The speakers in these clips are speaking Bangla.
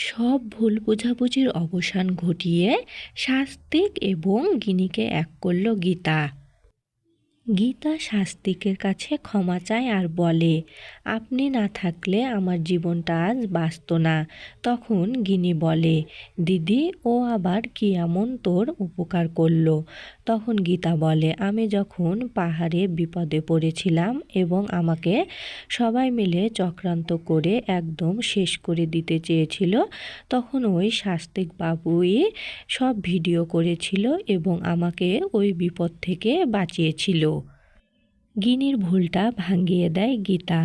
সব ভুল বোঝাবুঝির অবসান ঘটিয়ে শাস্তিক এবং গিনিকে এক করল গীতা। গীতা শাস্তিকের কাছে ক্ষমা চায় আর বলে, আপনি না থাকলে আমার জীবনটা আজ বাঁচত না। তখন গিনি বলে, দিদি, ও আবার কি এমন তোর উপকার করল? তখন গীতা বলে, আমি যখন পাহাড়ে বিপদে পড়েছিলাম এবং আমাকে সবাই মিলে চক্রান্ত করে একদম শেষ করে দিতে চেয়েছিল, তখন ওই শাস্তিক বাবুই সব ভিডিও করেছিল এবং আমাকে ওই বিপদ থেকে বাঁচিয়েছিল। গিনির ভুলটা ভাঙিয়ে দেয় গীতা।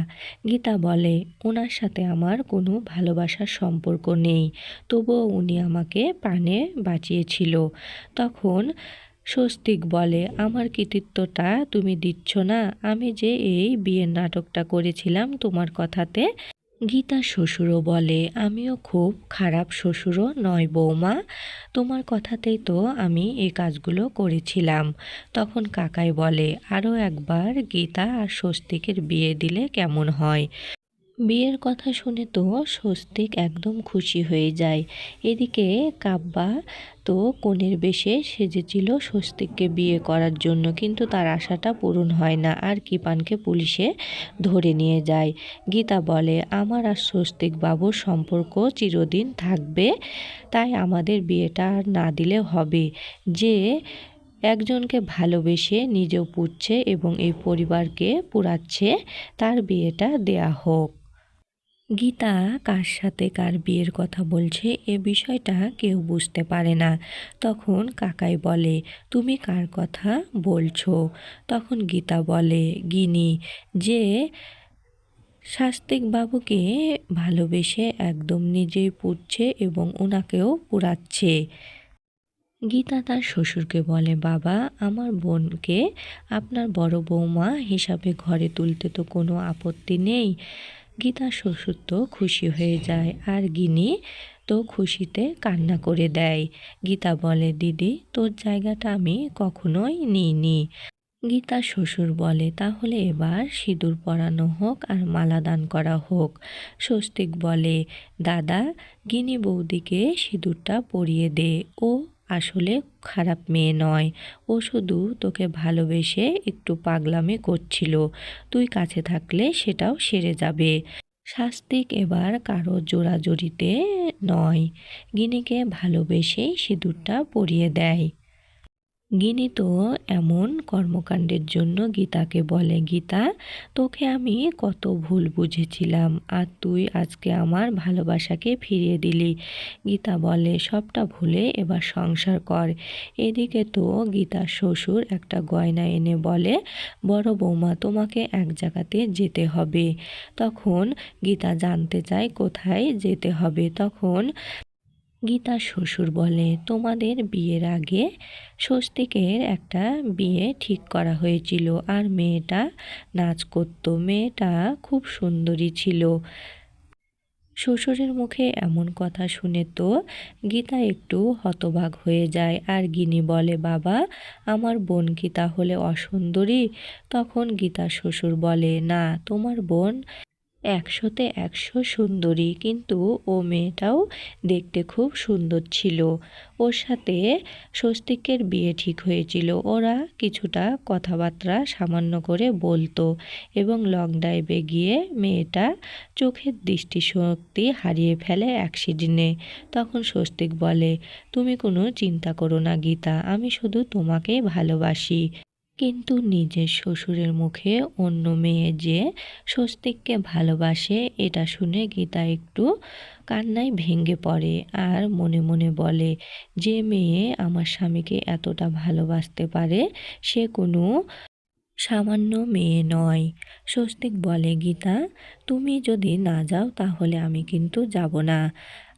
গীতা বলে, ওনার সাথে আমার কোনো ভালোবাসার সম্পর্ক নেই, তবুও উনি আমাকে প্রাণে বাঁচিয়েছিল। তখন স্বস্তিক বলে, আমার কৃতিত্বটা তুমি দিচ্ছ না। আমি যে এই বিয়ের নাটকটা করেছিলাম তোমার কথাতে, গীতা শ্বশুরও বলে, আমিও খুব খারাপ শ্বশুরও নয় বৌমা। তোমার কথাতেই তো আমি এই কাজগুলো করেছিলাম। তখন কাকাই বলে, আরও একবার গীতা আর স্বস্তিকের বিয়ে দিলে কেমন হয়? বিয়ের কথা শুনে তো স্বস্তিক একদম খুশি হয়ে যায়। এদিকে কাব্বা তো কনের বেশে সেজেছিল স্বস্তিককে বিয়ে করার জন্য, কিন্তু তার আশাটা পূরণ হয় না আর কিপানকে পুলিশে ধরে নিয়ে যায়। গীতা বলে, আমার আর স্বস্তিক বাবুর সম্পর্ক চিরদিন থাকবে, তাই আমাদের বিয়েটা আর না দিলে হবে। যে একজনকে ভালোবেসে নিজেও পুড়ছে এবং এই পরিবারকে পুরাচ্ছে, তার বিয়েটা দেয়া হোক। গীতা কার সাথে কার বিয়ের কথা বলছে এ বিষয়টা কেউ বুঝতে পারে না। তখন কাকাই বলে, তুমি কার কথা বলছো? তখন গীতা বলে, গিনি, যে বাবুকে ভালোবেসে একদম নিজেই পুড়ছে এবং ওনাকেও পুড়াচ্ছে গীতা তার শ্বশুরকে বলে, বাবা, আমার বোনকে আপনার বড় বৌমা হিসাবে ঘরে তুলতে তো কোনো আপত্তি নেই। গীতা শ্বশুর তো খুশি হয়ে যায় আর গিনি তো খুশিতে কান্না করে দেয়। গীতা বলে, দিদি, তোর জায়গাটা আমি কখনোই নিইনি। গীতা শ্বশুর বলে, তাহলে এবার সিঁদুর পরানো হোক আর মালা দান করা হোক। স্বস্তিক বলে, দাদা, গিনি বৌদিকে সিঁদুরটা পরিয়ে দে। ও আসলে খারাপ মেয়ে নয়। ও শুধু তোকে ভালোবেসে একটু পাগলামি করছিল। তুই কাছে থাকলে সেটাও সেরে যাবে। শাস্তিক এবার কারও জোড়াজড়িতে নয়। গিনিকে ভালোবেসেই সিঁদুরটা পরিয়ে দেয়। গিনি তো এমন কর্মকাণ্ডের জন্য গীতাকে বলে, গীতা, তোকে আমি কত ভুল বুঝেছিলাম, আর তুই আজকে আমার ভালোবাসাকে ফিরিয়ে দিলি। গীতা বলে, সবটা ভুলে এবার সংসার কর। এদিকে তো গীতার শ্বশুর একটা গয়না এনে বলে, বড় বৌমা, তোমাকে এক জায়গাতে যেতে হবে। তখন গীতা জানতে চায় কোথায় যেতে হবে। তখন গীতার শ্বশুর বলে, তোমাদের বিয়ের আগে স্বস্তিকের একটা বিয়ে ঠিক করা হয়েছিল আর মেয়েটা নাচ করতো। মেয়েটা খুব সুন্দরী ছিল। শ্বশুরের মুখে এমন কথা শুনে তো গীতা একটু হতবাক হয়ে যায়। আর গিনি বলে, বাবা, আমার বোন কি তাহলে অসুন্দরী? তখন গীতা শ্বশুর বলে, না, তোমার বোন একশোতে একশো সুন্দরী, কিন্তু ও মেয়েটাও দেখতে খুব সুন্দর ছিল। ওর সাথে স্বস্তিকের বিয়ে ঠিক হয়েছিল। ওরা কিছুটা কথাবার্তা সামান্য করে বলতো এবং লং ড্রাইভে গিয়ে মেয়েটা চোখের দৃষ্টিশক্তি হারিয়ে ফেলে অ্যাক্সিডেন্টে তখন স্বস্তিক বলে, তুমি কোনো চিন্তা করো না গীতা, আমি শুধু তোমাকেই ভালোবাসি। কিন্তু নিজের শ্বশুরের মুখে অন্য মেয়ে যে স্বস্তিককে ভালোবাসে, এটা শুনে গীতা একটু কান্নায় ভেঙে পড়ে আর মনে মনে বলে, যে মেয়ে আমার স্বামীকে এতটা ভালোবাসতে পারে, সে কোনো সামান্য মেয়ে নয়। স্বস্তিক বলে, গীতা, তুমি যদি না যাও তাহলে আমি কিন্তু যাব না।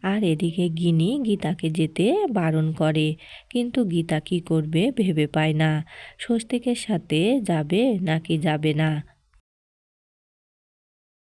আর এদিকে গিনি গীতাকে যেতে বারণ করে, কিন্তু গীতা কি করবে ভেবে পায় না। স্বস্তিকের সাথে যাবে নাকি যাবে না?